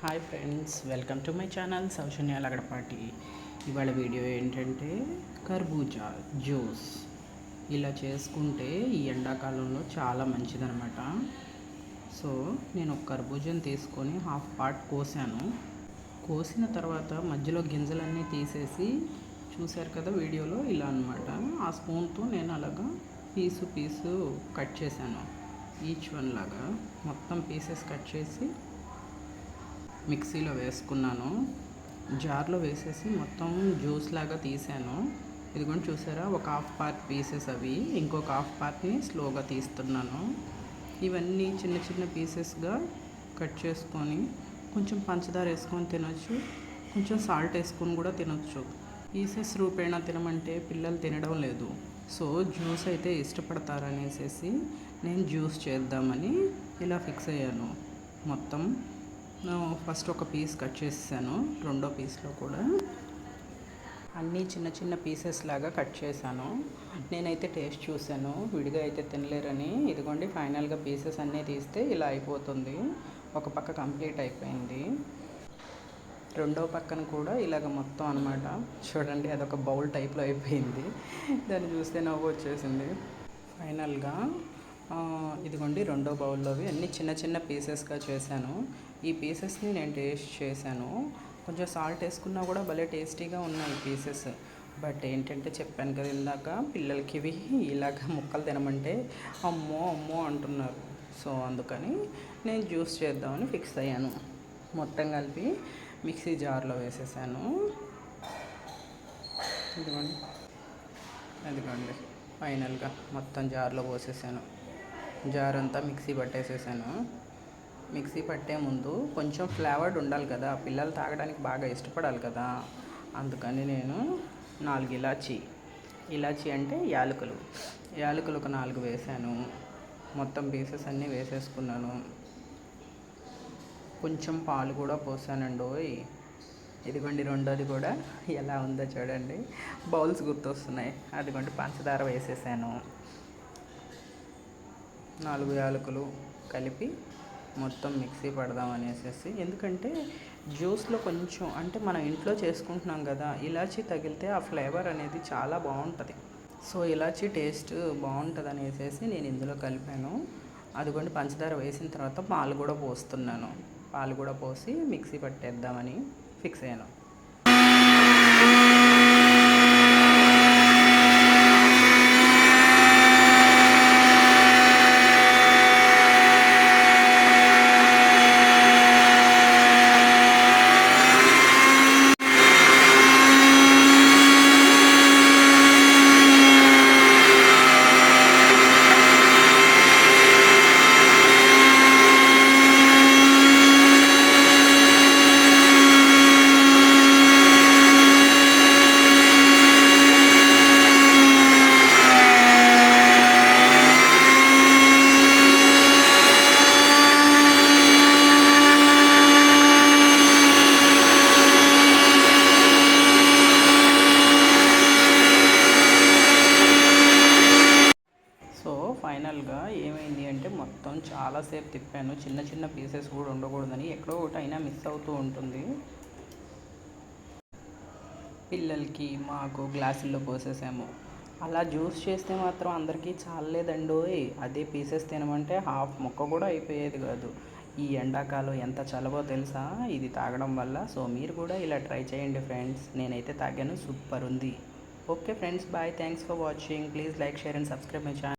Hi friends welcome to my channel Soujanya Lagadapati. ఇవాళ video ఏంటంటే కర్బూజా జ్యూస్. ఇలా చేసుకుంటే ఈ ఎండాకాలంలో చాలా మంచిదనమాట సో నేను ఒక కర్బూజాని తీసుకొని హాఫ్ పార్ట్ కోసాను. కోసిన తర్వాత మధ్యలో గింజలన్నీ తీసేసి చూశారు కదా వీడియోలో ఇలా అనమాట ఆ స్పూన్తో నేను అలాగా పీసు పీసు కట్ చేశాను. ఈచ్ వన్ లాగా మొత్తం పీసెస్ కట్ చేసి మిక్సీలో వేసుకున్నాను. జార్లో వేసేసి మొత్తం జ్యూస్ లాగా తీసాను. ఇదిగోండి చూసారా ఒక హాఫ్ పార్ట్ పీసెస్ అవి. ఇంకొక హాఫ్ పార్ట్ని స్లోగా తీస్తున్నాను. ఇవన్నీ చిన్న చిన్న పీసెస్గా కట్ చేసుకొని కొంచెం పంచదార వేసుకొని తినొచ్చు. కొంచెం సాల్ట్ వేసుకొని కూడా తినొచ్చు. పీసెస్ రూపేణా తినమంటే పిల్లలు తినడం లేదు. సో జ్యూస్ అయితే ఇష్టపడతారనేసి నేను జ్యూస్ చేద్దామని ఇలా ఫిక్స్ అయ్యాను. మొత్తం ఫస్ట్ ఒక పీస్ కట్ చేసాను రెండో పీస్లో కూడా అన్నీ చిన్న చిన్న పీసెస్ లాగా కట్ చేశాను. నేనైతే టేస్ట్ చూశాను. విడిగా అయితే తినలేరని. ఇదిగోండి ఫైనల్గా పీసెస్ అన్నీ తీస్తే ఇలా అయిపోతుంది. ఒక పక్క కంప్లీట్ అయిపోయింది. రెండో పక్కన కూడా ఇలాగ మొత్తం అనమాట చూడండి అదొక బౌల్ టైప్లో అయిపోయింది. దాన్ని చూస్తే నవ్వు వచ్చేసింది. ఫైనల్గా ఇదిగోండి రెండో బౌల్లోవి. అన్ని చిన్న చిన్న పీసెస్గా చేశాను. ఈ పీసెస్ని నేను టేస్ట్ చేశాను. కొంచెం సాల్ట్ వేసుకున్నా కూడా భలే టేస్టీగా ఉన్నాయి పీసెస్. బట్ ఏంటంటే చెప్పాను కదా ఇందాక పిల్లలకి ఇవి ఇలాగ ముక్కలు తినమంటే అమ్మో అమ్మో అంటున్నారు. సో అందుకని నేను జ్యూస్ చేద్దామని ఫిక్స్ అయ్యాను. మొత్తం కలిపి మిక్సీ జార్లో వేసేసాను. ఇదిగోండి. అదిగోండి ఫైనల్గా మొత్తం జార్లో పోసేసాను. జార్ అంతా మిక్సీ పట్టేసేసాను. మిక్సీ పట్టే ముందు కొంచెం ఫ్లేవర్డ్ ఉండాలి కదా పిల్లలు తాగడానికి బాగా ఇష్టపడాలి కదా అందుకని నేను నాలుగు ఇలాచి ఇలాచి అంటే యాలకులు. యాలకులు ఒక నాలుగు వేసాను. మొత్తం పీసెస్ అన్నీ వేసేసుకున్నాను. కొంచెం పాలు కూడా పోసానండి ఇదిగోండి రెండోది కూడా. ఎలా ఉందో చూడండి. బౌల్స్ గుర్తొస్తున్నాయి. అదిగోండి పంచదార వేసేసాను. నాలుగు యాలకులు కలిపి మొత్తం మిక్సీ పడదాం అనేసి ఎందుకంటే జ్యూస్లో కొంచెం అంటే మనం ఇంట్లో చేసుకుంటున్నాం కదా ఇలాచీ తగిలితే ఆ ఫ్లేవర్ అనేది చాలా బాగుంటుంది. సో ఇలాచీ టేస్ట్ బాగుంటుంది అనేసి నేను ఇందులో కలిపాను. అదిగోండి పంచదార వేసిన తర్వాత పాలు కూడా పోస్తున్నాను. పాలు కూడా పోసి మిక్సీ పట్టేద్దామని ఫిక్స్ అయ్యాను. ఫైనల్గా ఏమైంది అంటే మొత్తం చాలాసేపు తిప్పాను. చిన్న చిన్న పీసెస్ కూడా ఉండకూడదని ఎక్కడో ఒకటి అయినా మిస్ అవుతూ ఉంటుంది. పిల్లలకి మాకు గ్లాసుల్లో పోసేసాము. అలా జ్యూస్ చేస్తే మాత్రం అందరికీ చాలలేదండోయ్. అదే పీసెస్ తినమంటే హాఫ్ మొక్క కూడా అయిపోయేది కాదు. ఈ ఎండాకాలం ఎంత చలవో తెలుసా? ఇది తాగడం వల్ల. సో మీరు కూడా ఇలా ట్రై చేయండి ఫ్రెండ్స్. నేనైతే తాగాను. సూపర్ ఉంది. Okay friends bye. Thanks for watching. Please like share and subscribe my channel.